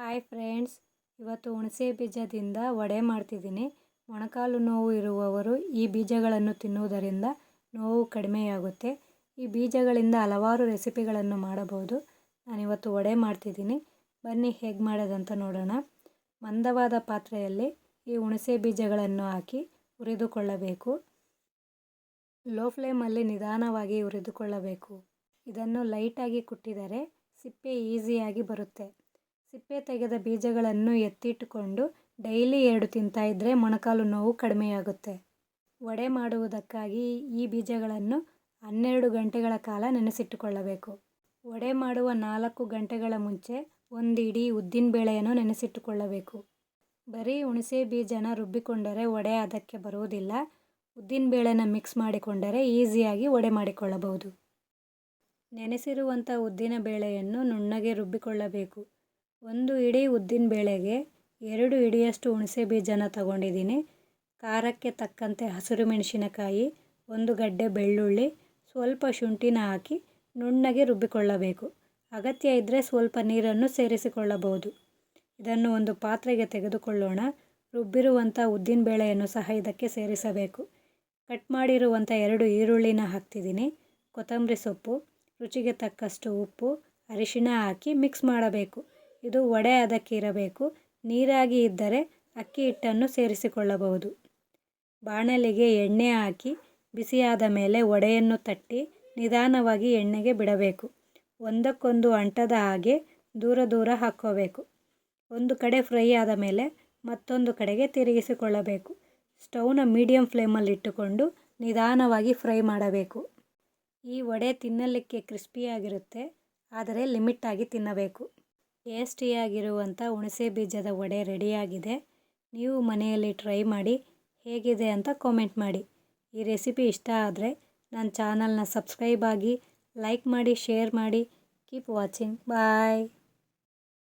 Hi friends, ಇವತ್ತು ಹುಣಸೆ ಬೀಜದಿಂದ ವಡೆ ಮಾಡ್ತಿದ್ದೀನಿ. ಮೊಣಕಾಲು ನೋವು ಇರುವವರು ಈ ಬೀಜಗಳನ್ನು ತಿನ್ನುವುದರಿಂದ ನೋವು ಕಡಿಮೆಯಾಗುತ್ತೆ. ಈ ಬೀಜಗಳಿಂದ ಹಲವಾರು ರೆಸಿಪಿಗಳನ್ನು ಮಾಡಬಹುದು. ನಾನಿವತ್ತು ವಡೆ ಮಾಡ್ತಿದ್ದೀನಿ. ಬನ್ನಿ ಹೇಗೆ ಮಾಡೋದಂತ ನೋಡೋಣ. ಮಂದವಾದ ಪಾತ್ರೆಯಲ್ಲಿ ಈ ಹುಣಸೆ ಬೀಜಗಳನ್ನು ಹಾಕಿ ಹುರಿದುಕೊಳ್ಳಬೇಕು. ಲೋ ಫ್ಲೇಮಲ್ಲಿ ನಿಧಾನವಾಗಿ ಹುರಿದುಕೊಳ್ಳಬೇಕು. ಇದನ್ನು ಲೈಟಾಗಿ ಕುಟ್ಟಿದರೆ ಸಿಪ್ಪೆ ಈಸಿಯಾಗಿ ಬರುತ್ತೆ. ಸಿಪ್ಪೆ ತೆಗೆದ ಬೀಜಗಳನ್ನು ಎತ್ತಿಟ್ಟುಕೊಂಡು ಡೈಲಿ ಎರಡು ತಿಂತಾ ಇದ್ದರೆ ಮೊಣಕಾಲು ನೋವು ಕಡಿಮೆಯಾಗುತ್ತೆ. ವಡೆ ಮಾಡುವುದಕ್ಕಾಗಿ ಈ ಬೀಜಗಳನ್ನು ಹನ್ನೆರಡು ಗಂಟೆಗಳ ಕಾಲ ನೆನೆಸಿಟ್ಟುಕೊಳ್ಳಬೇಕು. ವಡೆ ಮಾಡುವ ನಾಲ್ಕು ಗಂಟೆಗಳ ಮುಂಚೆ ಒಂದು ಇಡೀ ಉದ್ದಿನಬೇಳೆಯನ್ನು ನೆನೆಸಿಟ್ಟುಕೊಳ್ಳಬೇಕು. ಬರೀ ಹುಣಸೆ ಬೀಜನ ರುಬ್ಬಿಕೊಂಡರೆ ವಡೆ ಅದಕ್ಕೆ ಬರುವುದಿಲ್ಲ. ಉದ್ದಿನಬೇಳೆನ ಮಿಕ್ಸ್ ಮಾಡಿಕೊಂಡರೆ ಈಸಿಯಾಗಿ ವಡೆ ಮಾಡಿಕೊಳ್ಳಬಹುದು. ನೆನೆಸಿರುವಂಥ ಉದ್ದಿನ ಬೇಳೆಯನ್ನು ನುಣ್ಣಗೆ ರುಬ್ಬಿಕೊಳ್ಳಬೇಕು. ಒಂದು ಇಡೀ ಉದ್ದಿನ ಬೇಳೆಗೆ ಎರಡು ಇಡಿಯಷ್ಟು ಹುಣಸೆ ಬೀಜನ ತಗೊಂಡಿದ್ದೀನಿ. ಖಾರಕ್ಕೆ ತಕ್ಕಂತೆ ಹಸಿರು ಮೆಣಸಿನಕಾಯಿ, ಒಂದು ಗಡ್ಡೆ ಬೆಳ್ಳುಳ್ಳಿ, ಸ್ವಲ್ಪ ಶುಂಠಿನ ಹಾಕಿ ನುಣ್ಣಗೆ ರುಬ್ಬಿಕೊಳ್ಳಬೇಕು. ಅಗತ್ಯ ಇದ್ದರೆ ಸ್ವಲ್ಪ ನೀರನ್ನು ಸೇರಿಸಿಕೊಳ್ಳಬಹುದು. ಇದನ್ನು ಒಂದು ಪಾತ್ರೆಗೆ ತೆಗೆದುಕೊಳ್ಳೋಣ. ರುಬ್ಬಿರುವಂಥ ಉದ್ದಿನ ಬೇಳೆಯನ್ನು ಸಹ ಇದಕ್ಕೆ ಸೇರಿಸಬೇಕು. ಕಟ್ ಮಾಡಿರುವಂಥ ಎರಡು ಈರುಳ್ಳಿನ ಹಾಕ್ತಿದ್ದೀನಿ. ಕೊತ್ತಂಬರಿ ಸೊಪ್ಪು, ರುಚಿಗೆ ತಕ್ಕಷ್ಟು ಉಪ್ಪು, ಅರಿಶಿಣ ಹಾಕಿ ಮಿಕ್ಸ್ ಮಾಡಬೇಕು. ಇದು ವಡೆ ಅದಕ್ಕೆ ಇರಬೇಕು. ನೀರಾಗಿ ಇದ್ದರೆ ಅಕ್ಕಿ ಹಿಟ್ಟನ್ನು ಸೇರಿಸಿಕೊಳ್ಳಬಹುದು. ಬಾಣಲೆಗೆ ಎಣ್ಣೆ ಹಾಕಿ ಬಿಸಿಯಾದ ಮೇಲೆ ವಡೆಯನ್ನು ತಟ್ಟಿ ನಿಧಾನವಾಗಿ ಎಣ್ಣೆಗೆ ಬಿಡಬೇಕು. ಒಂದಕ್ಕೊಂದು ಅಂಟದ ಹಾಗೆ ದೂರ ದೂರ ಹಾಕ್ಕೋಬೇಕು ಒಂದು ಕಡೆ ಫ್ರೈ ಆದ ಮೇಲೆ ಮತ್ತೊಂದು ಕಡೆಗೆ ತಿರುಗಿಸಿಕೊಳ್ಳಬೇಕು. ಸ್ಟವ್ನ ಮೀಡಿಯಂ ಫ್ಲೇಮಲ್ಲಿಟ್ಟುಕೊಂಡು ನಿಧಾನವಾಗಿ ಫ್ರೈ ಮಾಡಬೇಕು. ಈ ವಡೆ ತಿನ್ನಲಿಕ್ಕೆ ಕ್ರಿಸ್ಪಿಯಾಗಿರುತ್ತೆ, ಆದರೆ ಲಿಮಿಟ್ಟಾಗಿ ತಿನ್ನಬೇಕು. ಟೇಸ್ಟಿಯಾಗಿರುವಂಥ ಹುಣಸೆ ಬೀಜದ ವಡೆ ರೆಡಿಯಾಗಿದೆ. ನೀವು ಮನೆಯಲ್ಲಿ ಟ್ರೈ ಮಾಡಿ, ಹೇಗಿದೆ ಅಂತ ಕಾಮೆಂಟ್ ಮಾಡಿ. ಈ ರೆಸಿಪಿ ಇಷ್ಟ ಆದರೆ ನನ್ನ ಚಾನಲ್ನ ಸಬ್ಸ್ಕ್ರೈಬ್ ಆಗಿ ಲೈಕ್ ಮಾಡಿ, ಶೇರ್ ಮಾಡಿ. Keep watching. ಬಾಯ್.